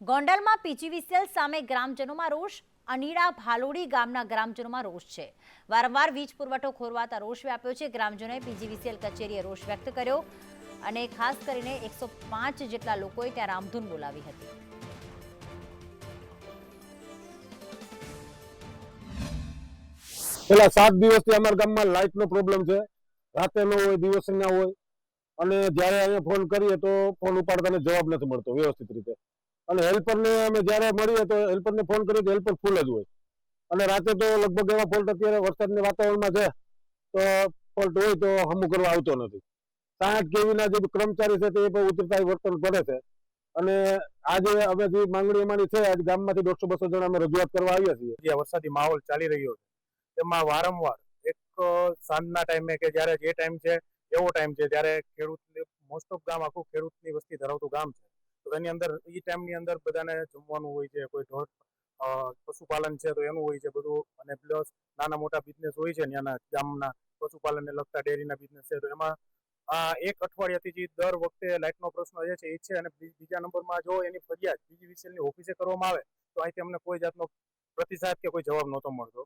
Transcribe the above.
ગોંડલમાં પીજીવીસીએલ સામે ગ્રામજનોમાં રોષ, અનીડા ભાલોડી ગામના ગ્રામજનોમાં રોષ છે. વારંવાર વીજ પુરવઠો ખોરવાતા રોષ વ્યાપ્યો છે. ગ્રામજનોએ પીજીવીસીએલ કચેરીએ રોષ વ્યક્ત કર્યો અને ખાસ કરીને એકસો પાંચ જેટલા લોકોએ ત્યાં રામધૂન બોલાવી હતી. પેલા સાત દિવસથી અમારા ગામમાં લાઇટનો પ્રોબ્લેમ છે. રાતે ન હોય, દિવસે ના હોય. અને જ્યારે અહીંયા ફોન કરીએ તો ફોન ઉપાડતાને જવાબ નથી મળતો વ્યવસ્થિત રીતે. અને હેલ્પરને અમે જ્યારે મળીએ તો હેલ્પરને ફોન કરીએ તો હેલ્પર ફૂલ જ હોય. અને રાતે તો લગભગ એવા ફોલ્ટ અત્યારે વરસાદની વાતાવરણમાં છે, તો ફોલ્ટ હોય તો હમું કરવા આવતો નથી. સાઠ કેવીના જે કર્મચારી છે તે પણ ઉતરતા વર્તન કરે છે. અને આજે અમે જે માંગણી અમારી છે, આજે ગામમાંથી દોઢસો બસો જણા અમે રજૂઆત કરવા આવ્યા છીએ. જે વરસાદી માહોલ ચાલી રહ્યો છે, તેમાં વારંવાર એક સાંજના ટાઈમે કે જ્યારે જે ટાઈમ છે, એવો ટાઈમ છે જ્યારે ખેડૂત મોસ્ટ ઓફ ગામ આખું ખેડૂતની વસ્તી ધરાવતું ગામ છે. એની અંદર એ ટાઈમની અંદર બધાને જમવાનું હોય છે, કોઈ ઢોર પશુપાલન છે તો એનું હોય છે બધું. અને પ્લસ નાના મોટા બિઝનેસ હોય છે, ત્યાંના ગામના પશુપાલનને લગતા ડેરીના બિઝનેસ છે. તો એમાં આ એક અઠવાડિયાથી જે દર વખતે લાઇટનો પ્રશ્ન જે છે, એ છે અને બીજા નંબરમાં જો એની ફરિયાદ બીજી વિસેલની ઓફિસે કરવામાં આવે, તો અહીંથી અમને કોઈ જાતનો પ્રતિસાદ કે કોઈ જવાબ નહોતો મળતો.